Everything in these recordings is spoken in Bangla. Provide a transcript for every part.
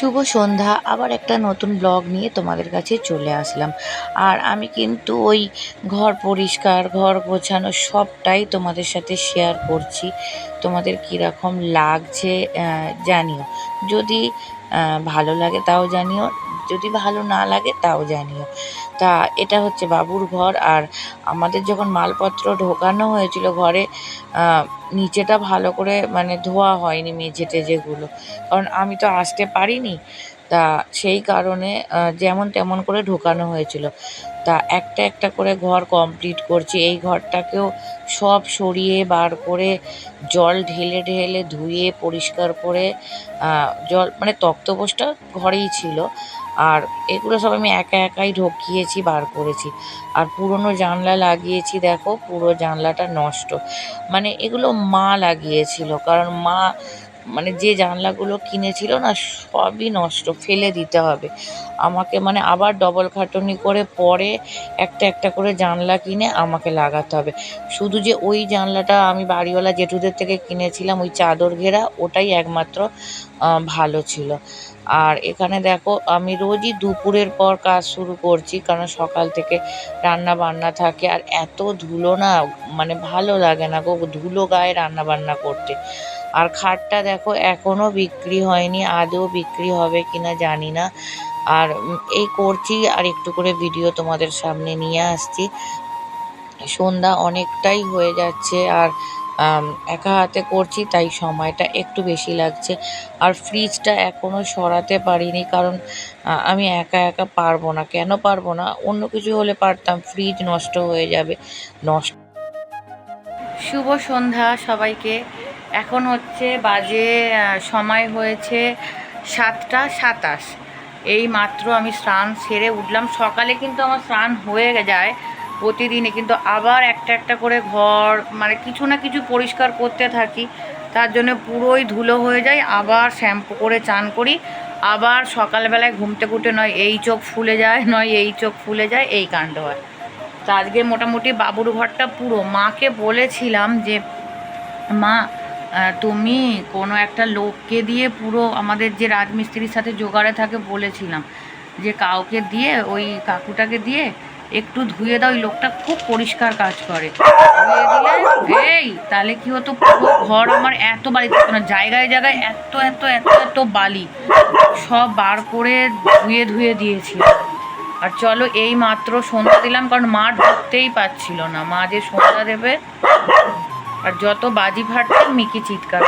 শুভ সন্ধ্যা। আবার একটা নতুন ব্লগ নিয়ে তোমাদের কাছে চলে আসলাম। আর আমি কিন্তু ওই ঘর পরিষ্কার, ঘর গোছানো সবটাই তোমাদের সাথে শেয়ার করছি। তোমাদের কীরকম লাগছে জানিও। যদি ভালো লাগে তাও জানিও। যদি ভালো না লাগে তাও জানিও। তা এটা হচ্ছে বাবুর ঘর আর আমাদের যখন মালপত্র ঢোকানো হয়েছিল ঘরে নিচেটা ভালো করে মানে ধোয়া হয়নি মেঝে টেজেগুলো কারণ আমি তো আসতে পারিনি। তা সেই কারণে যেমন তেমন করে ঢোকানো হয়েছিল। তা একটা একটা করে ঘর কমপ্লিট করছি। এই ঘরটাকেও সব সরিয়ে বার করে জল ঢেলে ঢেলে ধুয়ে পরিষ্কার করে জল মানে তক্তপোষটা ঘরেই ছিল। আর এগুলো সব আমি একা একাই ঢোকিয়েছি, বার করেছি। আর পুরনো জানলা লাগিয়েছি, দেখো পুরো জানলাটা নষ্ট। মানে এগুলো মা লাগিয়েছিল, কারণ মা মানে যে জানলাগুলো কিনেছিল না, সবই নষ্ট, ফেলে দিতে হবে। আমাকে মানে আবার ডবল খাটুনি করে পরে একটা একটা করে জানলা কিনে আমাকে লাগাতে হবে। শুধু যে ওই জানলাটা আমি বাড়িওয়ালা জেঠুদের থেকে কিনেছিলাম, ওই চাদর ঘেরা, ওটাই একমাত্র ভালো ছিল। আর এখানে দেখো, আমি রোজই দুপুরের পর কাজ শুরু করছি, কারণ সকাল থেকে রান্না বান্না থাকে। আর এত ধুলো না মানে ভালো লাগে না গো, ধুলো গায়ে রান্না বান্না করতে। আর খাটটা দেখো, এখনও বিক্রি হয়নি, আদৌ বিক্রি হবে কিনা জানি না। আর এই করছি আর একটু করে ভিডিও তোমাদের সামনে নিয়ে আসছি। সন্ধ্যা অনেকটাই হয়ে যাচ্ছে আর একা হাতে করছি, তাই সময়টা একটু বেশি লাগছে। আর ফ্রিজটা এখনও সরাতে পারিনি কারণ আমি একা একা পারব না। কেন পারব না? অন্য কিছু হলে পারতাম ফ্রিজ নষ্ট হয়ে যাবে, নষ্ট শুভ সন্ধ্যা সবাইকে। এখন হচ্ছে বাজে সময় হয়েছে সাতটা সাতাশ। এই মাত্র আমি স্নান সেরে উঠলাম। সকালে কিন্তু আমার স্নান হয়ে যায় প্রতিদিনে, কিন্তু আবার একটা একটা করে ঘর মানে কিছু না কিছু পরিষ্কার করতে থাকি। তার জন্য পুরোই ধুলো হয়ে যায়। আবার শ্যাম্পু করে চান করি। আবার সকালবেলায় ঘুমতে ঘুরতে নয়, এই চোখ ফুলে যায়, নয়, এই চোখ ফুলে যায়, এই কাণ্ড হয়। তো আজকে মোটামুটি বাবুর ঘরটা পুরো। মাকে বলেছিলাম যে, মা তুমি কোনো একটা লোককে দিয়ে পুরো আমাদের যে রাজমিস্ত্রির সাথে জোগাড়ে থাকে বলেছিলাম যে কাউকে দিয়ে, ওই কাকুটাকে দিয়ে একটু ধুয়ে দাও, ওই লোকটা খুব পরিষ্কার কাজ করে। ধুয়ে দিলে, এই, তাহলে কি হতো? পুরো ঘর আমার এত বালি থাকতো না, জায়গায় জায়গায় এত এত এত এত বালি। সব বার করে ধুয়ে ধুয়ে দিয়েছি। আর চলো, এই মাত্র সন্ধ্যা দিলাম, কারণ মা ঢুকতেই পাচ্ছিল না। মা যে সন্ধ্যা দেবে আর যত বাজি ফাটছে, মিকি চিৎকার।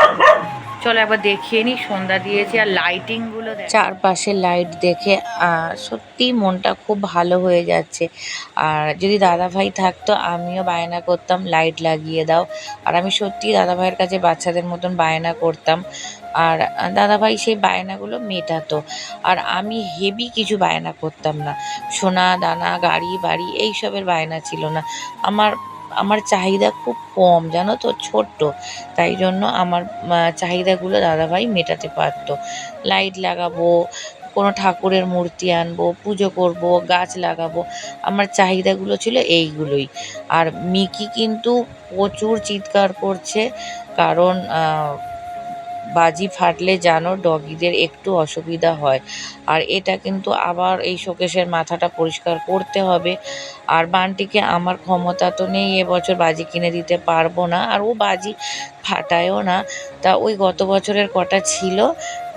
চলো একবার দেখিয়ে নি সন্ধ্যা দিয়েছি আর লাইটিংগুলো চারপাশে লাইট দেখে সত্যি মনটা খুব ভালো হয়ে যাচ্ছে। আর যদি দাদা ভাই থাকতো, আমিও বায়না করতাম লাইট লাগিয়ে দাও। আর আমি সত্যি দাদা ভাইয়ের কাছে বাচ্চাদের মতন বায়না করতাম। আর দাদা ভাই সেই বায়নাগুলো মেটাতো। আর আমি হেভি কিছু বায়না করতাম না। সোনা, দানা, গাড়ি, বাড়ি, এইসবের বায়না ছিল না। আমার আমার চাহিদা খুব কম, জানো তো, ছোট্ট। তাই জন্য আমার চাহিদাগুলো দাদাভাই মেটাতে পারত। লাইট লাগাবো, কোনো ঠাকুরের মূর্তি আনব, পুজো করব, গাছ লাগাবো, আমার চাহিদাগুলো ছিল এইগুলোই। আর মিকি কিন্তু প্রচুর চিৎকার করছে, কারণ বাজি ফাটলে জানো ডগিদের একটু অসুবিধা হয়। আর এটা কিন্তু আবার এই শোকেশের মাথাটা পরিষ্কার করতে হবে। আর বানটিকে আমার ক্ষমতা তো নেই এবছর বাজি কিনে দিতে পারব না। আর ও বাজি ফাটায়ও না। তা ওই গত বছরের কটা ছিল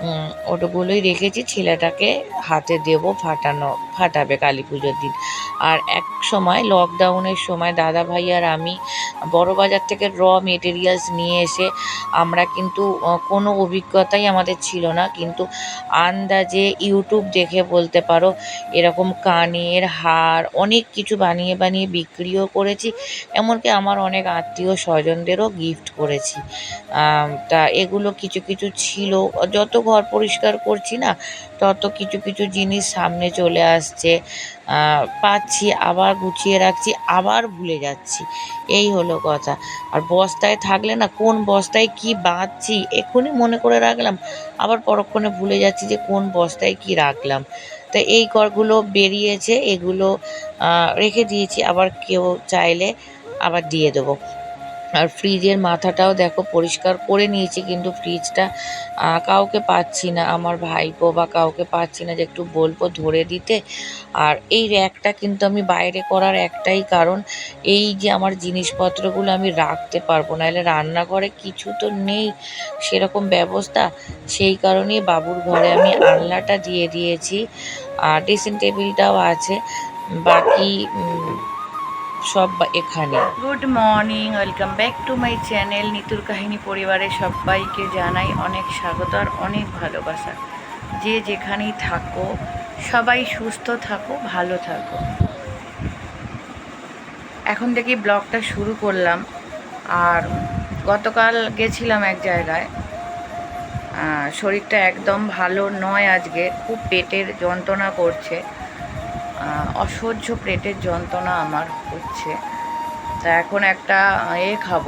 উম, ওগুলোই রেখেছি। ছেলেটাকে হাতে দেব ফাটানো ফাটাবে কালী পুজোর দিন। আর এক সময় লকডাউনের সময় দাদা ভাই আর আমি বড় বাজার থেকে র মেটেরিয়ালস নিয়ে এসে আমরা কিন্তু কোনো অভিজ্ঞতাই আমাদের ছিল না। কিন্তু আন্দাজে ইউটিউব দেখে বলতে পারো এরকম কানের হার অনেক কিছু বানিয়ে বানিয়ে বিক্রিও করেছি। এমনকি আমার অনেক আত্মীয় স্বজনদেরও গিফট করেছি। আম, তা এগুলো কিছু কিছু ছিল। যত ঘর পরিষ্কার করছি না তত কিছু কিছু জিনিস সামনে চলে আসছে। পাচ্ছি আবার গুছিয়ে রাখছি আবার ভুলে যাচ্ছি। এই হলো কথা। আর বস্তায় থাকলে না কোন বস্তায় কি বাঁধছি এক্ষুনি মনে করে রাখলাম। আবার পরক্ষণে ভুলে যাচ্ছি যে কোন বস্তায় কি রাখলাম। তা এই করগুলো বেরিয়েছে এগুলো রেখে দিয়েছি। আবার কেউ চাইলে আবার দিয়ে দেবো। আর ফ্রিজের মাথাটাও দেখো পরিষ্কার করে নিয়েছি, কিন্তু ফ্রিজটা কাউকে পাচ্ছি না। আমার ভাইপো বা কাউকে পাচ্ছি না যে একটু বলব ধরে দিতে। আর এই র্যাকটা কিন্তু আমি বাইরে করার একটাই কারণ, এই যে আমার জিনিসপত্রগুলো আমি রাখতে পারব না এলে রান্নাঘরে কিছু তো নেই সেরকম ব্যবস্থা। সেই কারণেই বাবুর ঘরে আমি আলনাটা দিয়ে দিয়েছি। আর ড্রেসিং টেবিলটাও আছে। বাকি সব এখানে। Good morning welcome back to my channel নিতুর কাহিনী পরিবারের সবাইকে জানাই অনেক স্বাগত আর অনেক ভালোবাসা। যে যেখানেই থাকো, সবাই সুস্থ থাকো, ভালো থাকো। এখন থেকে ব্লগটা শুরু করলাম। আর গতকাল গেছিলাম এক জায়গায়। শরীরটা একদম ভালো নয় আজকে। খুব পেটের যন্ত্রণা করছে। অসহ্য পেটের যন্ত্রণা আমার। হচ্ছে। তা এখন একটা এ খাব,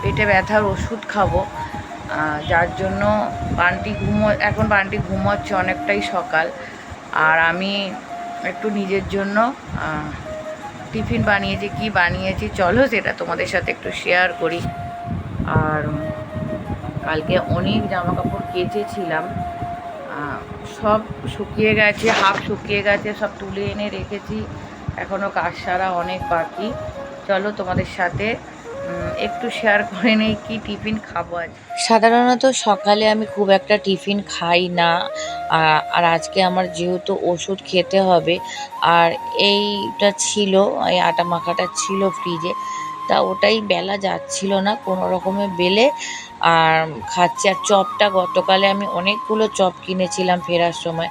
পেটে ব্যথার ওষুধ খাব যার জন্য বান্টি ঘুমো, এখন বান্টি ঘুমোচ্ছে অনেকটাই সকাল। আর আমি একটু নিজের জন্য টিফিন বানিয়েছি, কি বানিয়েছি চলো সেটা তোমাদের সাথে একটু শেয়ার করি। আর কালকে অনেক জামা কাপড় কেচেছিলাম সব শুকিয়ে গেছে হাফ শুকিয়ে গেছে, সব তুলে এনে রেখেছি। এখনও কাজ সারা অনেক বাকি। চলো তোমাদের সাথে একটু শেয়ার করে নেই কি টিফিন খাব আজ। সাধারণত সকালে আমি খুব একটা টিফিন খাই না আর আজকে আমার যেহেতু ওষুধ খেতে হবে, আর এইটা ছিল, এই আটা মাখাটা ছিল ফ্রিজে তা ওটাই বেলা যাচ্ছিল না কোনো রকমে বেলে। আর খাচ্ছি, আর চপটা গতকালে আমি অনেকগুলো চপ কিনেছিলাম ফেরার সময়।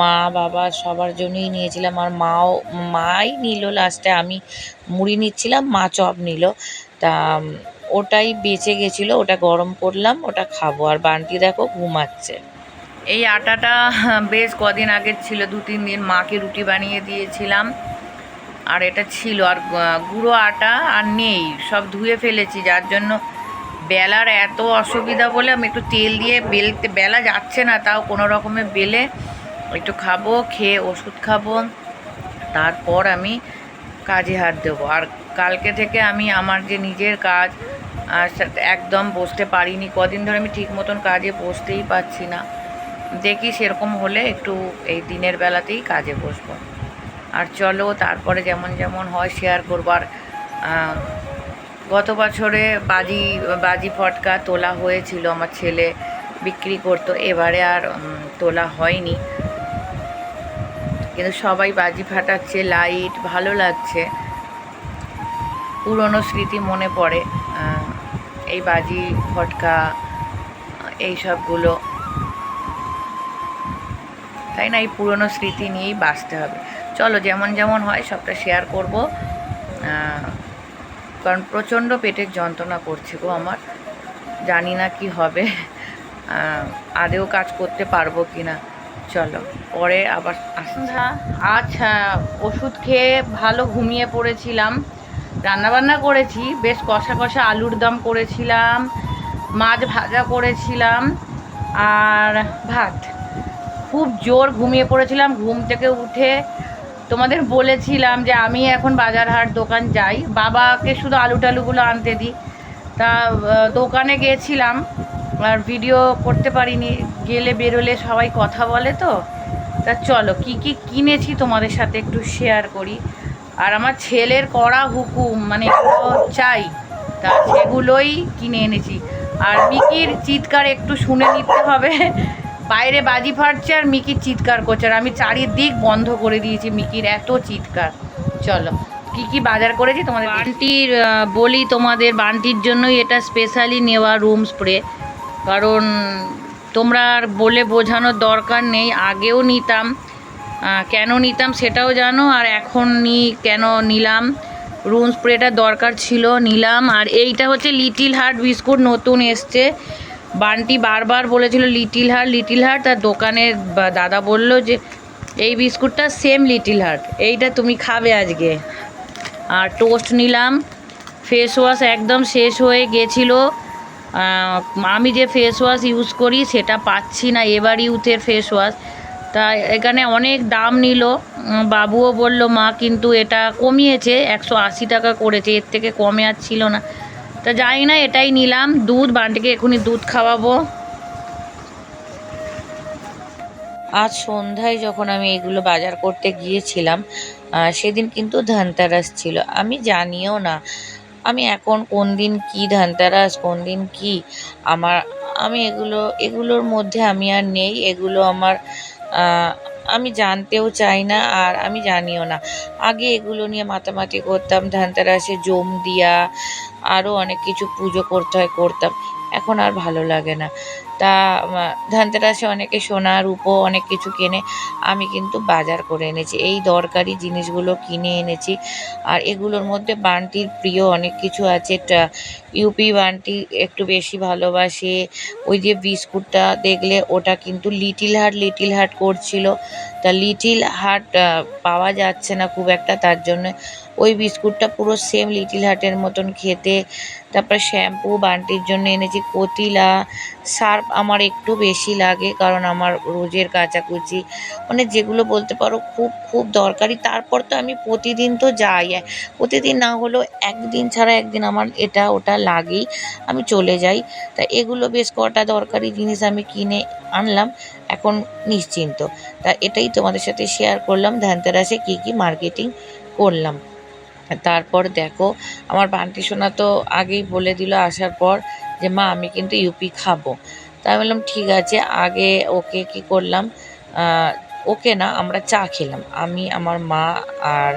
মা, বাবা সবার জন্যই নিয়েছিলাম, আর মাও, মাই নিল লাস্টে আমি মুড়ি নিচ্ছিলাম, মা চপ নিল। তা ওটাই বেঁচে গেছিল, ওটা গরম করলাম, ওটা খাব। আর বান্টি দেখো ঘুমাচ্ছে। এই আটাটা বেশ কদিন আগের ছিল দু তিন দিন মাকে রুটি বানিয়ে দিয়েছিলাম। আর এটা ছিল, আর গুঁড়ো আটা আর নেই, সব ধুয়ে ফেলেছি, যার জন্য বেলার এত অসুবিধা বলে আমি একটু তেল দিয়ে বেলতে, বেলা যাচ্ছে না, তাও কোনো রকমে বেলে একটু খাব, খেয়ে ওষুধ খাব, তারপর আমি কাজে হাত দেবো। আর কালকে থেকে আমি আমার যে নিজের কাজ একদম বসতে পারিনি, কদিন ধরে আমি ঠিক মতন কাজে বসতেই পারছি না। দেখি সেরকম হলে একটু এই দিনের বেলাতেই কাজে বসবো। আর চলো তারপরে যেমন যেমন হয় শেয়ার করবার গত বছরে বাজি বাজি ফটকা তোলা হয়েছিল আমার ছেলে, বিক্রি করতো। এবারে আর তোলা হয়নি। কিন্তু সবাই বাজি ফাটাচ্ছে লাইট ভালো লাগছে। পুরনো স্মৃতি মনে পড়ে এই বাজি ফটকা, এই সবগুলো। তাই না? এই পুরনো স্মৃতি নিয়েই বাঁচতে হবে। চলো যেমন যেমন হয় সবটা শেয়ার করব। কারণ প্রচণ্ড পেটের যন্ত্রণা করছে গো আমার। জানি না কি হবে। আদেও কাজ করতে পারব কি না চলো, পরে আবার আচ্ছা ওষুধ খেয়ে ভালো ঘুমিয়ে পড়েছিলাম। রান্নাবান্না করেছি, বেশ কষা কষা আলুর দম করেছিলাম, মাছ ভাজা করেছিলাম, আর ভাত। খুব জোর ঘুমিয়ে পড়েছিলাম, ঘুম থেকে উঠে তোমাদের বলেছিলাম যে আমি এখন বাজার হাট দোকান যাই। বাবাকে শুধু আলু টালুগুলো আনতে দিই। তা দোকানে গিয়েছিলাম আর ভিডিও করতে পারিনি। গেলে বেরোলে সবাই কথা বলে তো। তা চলো, কি কি কিনেছি তোমাদের সাথে একটু শেয়ার করি। আর আমার ছেলের কড়া হুকুম মানে চাই। তা সেগুলোই কিনে এনেছি। আর মিকির চিৎকার একটু শুনে নিতে হবে। বাইরে বাজি ফাটছে আর মিকির চিৎকার করছে আর আমি চারিদিক বন্ধ করে দিয়েছি মিকির এত চিৎকার। চলো, কি কি বাজার করেছি তোমাদের বান্টির বলি তোমাদের, বান্টির জন্যই এটা স্পেশালি নেওয়া রুম স্প্রে কারণ তোমরা আর বলে বোঝানোর দরকার নেই, আগেও নিতাম কেন নিতাম সেটাও জানো, আর এখন নি, কেন নিলাম? রুম স্প্রেটা দরকার ছিল, নিলাম। আর এইটা হচ্ছে লিটিল হার্ট বিস্কুট নতুন এসছে। বান্টি বারবার বলেছিল লিটিল হার্ট লিটিল হার্ট তার দোকানের দাদা বলল যে, এই বিস্কুটটা সেম লিটিল হার্ট এইটা তুমি খাবে আজকে। আর টোস্ট নিলাম। ফেস ওয়াশ একদম শেষ হয়ে গেছিল। আমি যে ফেস ওয়াশ ইউজ করি সেটা পাচ্ছি না, এবার ইউথের ফেস ওয়াশ তা এখানে অনেক দাম নিল। বাবুও বলল, মা, কিন্তু এটা কমিয়েছে, একশো আশি টাকা করেছে, এর থেকে কমে আর ছিল না। তো যাই না, এটাই নিলাম। দুধ, বান্টিকে এখনই দুধ খাওয়াবো। আজ সন্ধ্যায় যখন আমি এগুলো বাজার করতে গিয়েছিলাম সেদিন কিন্তু ধানতেরাস ছিল। আমি জানিও না, আমি এখন কোন দিন কি ধানতেরাস, কোন দিন কি? আমার, আমি এগুলো, এগুলোর মধ্যে আমি আর নেই, এগুলো আমার আমি জানতেও চাই না আর আমি জানিও না। আগে এগুলো নিয়ে মাতামাতি করতাম, ধানতেরাসে জম দিয়া আরও অনেক কিছু পুজো করতে হয়, করতাম। এখন আর ভালো লাগে না। তা ধানতেরাসে অনেকে সোনা রূপো অনেক কিছু কেনে, আমি কিন্তু বাজার করে এনেছি। এই দরকারি জিনিসগুলো কিনে এনেছি। আর এগুলোর মধ্যে বান্টির প্রিয় অনেক কিছু আছে। ইউপি বান্টি একটু বেশি ভালোবাসে। ওই যে বিস্কুটটা দেখলে ওটা কিন্তু লিটিল হার্ট লিটিল হার্ট করছিল। তা লিটিল হার্ট পাওয়া যাচ্ছে না খুব একটা, তার জন্য ওই বিস্কুটটা পুরো সেম লিটিল হার্টের মতন খেতে। তারপর শ্যাম্পু বান্টির জন্য এনেছি কতিলা। সার্ফ আমার একটু বেশি লাগে কারণ আমার রোজের কাচাকুচি। মানে যেগুলো বলতে পারো খুব খুব দরকারি। তারপর তো আমি প্রতিদিন তো যাই। প্রতিদিন না হলেও একদিন ছাড়া একদিন আমার এটা ওটা লাগেই। আমি চলে যাই। তা এগুলো বেশ কটা দরকারি জিনিস আমি কিনে আনলাম, এখন নিশ্চিন্ত। তা এটাই তোমাদের সাথে শেয়ার করলাম। ধানতেরাসে কী কী মার্কেটিং করলাম। তারপর দেখো, আমার বান্টি সোনা তো আগেই বলে দিল আসার পর যে, মা, আমি কিন্তু ইউপি খাব। তাই বললাম, ঠিক আছে। আগে ওকে কি করলাম ওকে না, আমরা চা খেলাম। আমি, আমার মা আর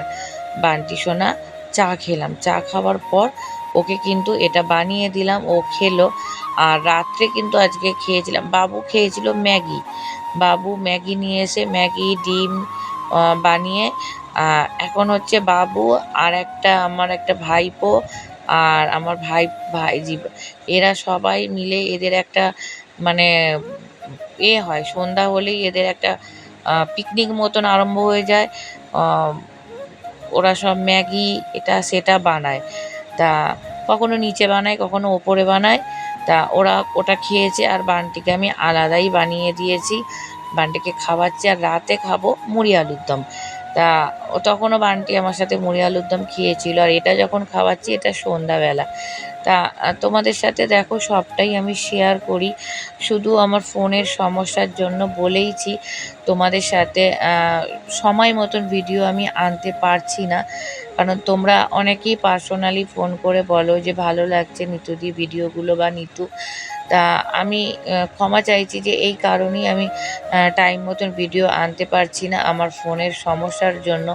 বান্টি সোনা চা খেলাম। চা খাওয়ার পর ওকে কিন্তু এটা বানিয়ে দিলাম, ও খেলো। আর রাত্রে কিন্তু আজকে খেয়েছিলাম, বাবু খেয়েছিল ম্যাগি। বাবু ম্যাগি নিয়ে এসে ম্যাগি, ডিম বানিয়ে এখন হচ্ছে বাবু আর একটা আমার একটা ভাইপো আর আমার ভাই, ভাইজি। এরা সবাই মিলে এদের একটা মানে এ হয়, সন্ধ্যা হলেই এদের একটা পিকনিক মতন আরম্ভ হয়ে যায়। ওরা সব ম্যাগি এটা, সেটা বানায়। তা কখনো নিচে বানায়, কখনো ওপরে বানায়। তা ওরা ওটা খেয়েছে আর বানটিকে আমি আলাদাই বানিয়ে দিয়েছি। বানটিকে খাওয়াচ্ছি আর রাতে খাব মুড়ি আলুর দম। তা তখনও বানটি আমার সাথে মুড়ি আলুর দম খেয়েছিল আর এটা যখন খাওয়াচ্ছি এটা সন্ধ্যাবেলা। তা তোমাদের সাথে দেখো সবটাই আমি শেয়ার করি। শুধু আমার ফোনের সমস্যার জন্য বলেইছি, তোমাদের সাথে সময় মতন ভিডিও আমি আনতে পারছি না। কারণ তোমরা অনেকেই পার্সোনালি ফোন করে বলো যে ভালো লাগছে নিতুদি ভিডিওগুলো বা নিতু। তা আমি ক্ষমা চাইছি যে এই কারণেই আমি টাইম মতন ভিডিও আনতে পারছি না আমার ফোনের সমস্যার জন্য।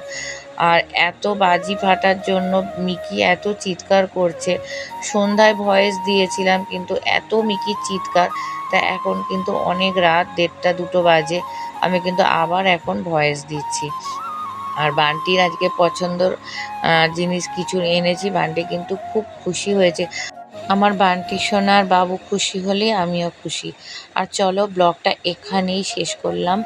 আর এত বাজি ফাটার জন্য মিকি এত চিৎকার করছে। সন্ধ্যায় ভয়েস দিয়েছিলাম কিন্তু এত মিকির চিৎকার, তা এখন কিন্তু অনেক রাত দেড়টা দুটো বাজে। আমি কিন্তু আবার এখন ভয়েস দিচ্ছি। আর বান্টির আজকে পছন্দর জিনিস কিছু এনেছি, বান্টি কিন্তু খুব খুশি হয়েছে। আমার বান্টি সোনার বাবু খুশি হলে আমিও খুশি। আর চলো, ব্লগটা এখানেই শেষ করলাম।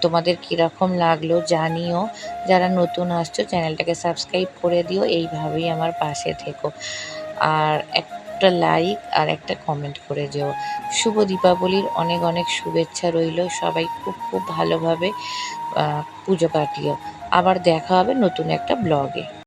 তোমাদের কীরকম লাগল জানিও। যারা নতুন আসছো, চ্যানেলটাকে সাবস্ক্রাইব করে দিও। এইভাবেই আমার পাশে থেকো। আর একটা লাইক আর একটা কমেন্ট করে যেও। শুভ দীপাবলির অনেক অনেক শুভেচ্ছা রইল। সবাই খুব খুব ভালোভাবে পুজো কাটিও। আবার দেখা হবে নতুন একটা ব্লগে।